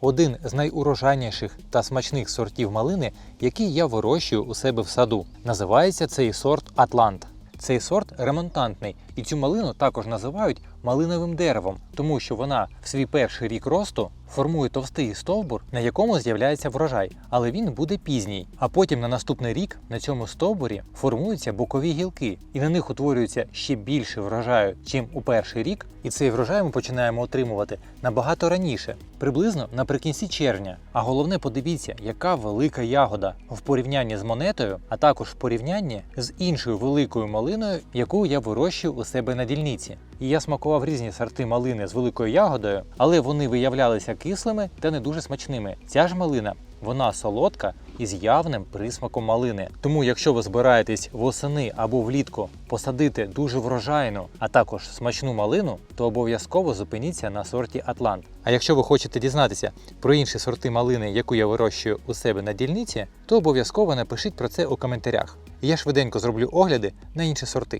Один з найурожайніших та смачних сортів малини, який я вирощую у себе в саду. Називається цей сорт Атлант. Цей сорт ремонтантний, і цю малину також називають малиновим деревом, тому що вона в свій перший рік росту формує товстий стовбур, на якому з'являється врожай, але він буде пізній. А потім на наступний рік на цьому стовбурі формуються бокові гілки, і на них утворюється ще більше врожаю, чим у перший рік. І цей врожай ми починаємо отримувати набагато раніше, приблизно наприкінці червня. А головне, подивіться, яка велика ягода в порівнянні з монетою, а також в порівнянні з іншою великою малиною, яку я вирощую у себе на дільниці. І я смакував різні сорти малини з великою ягодою, але вони виявлялися кислими та не дуже смачними. Ця ж малина вона солодка і з явним присмаком малини. Тому, якщо ви збираєтесь восени або влітку посадити дуже врожайну, а також смачну малину, то обов'язково зупиніться на сорті Атлант. А якщо ви хочете дізнатися про інші сорти малини, яку я вирощую у себе на дільниці, то обов'язково напишіть про це у коментарях. Я швиденько зроблю огляди на інші сорти.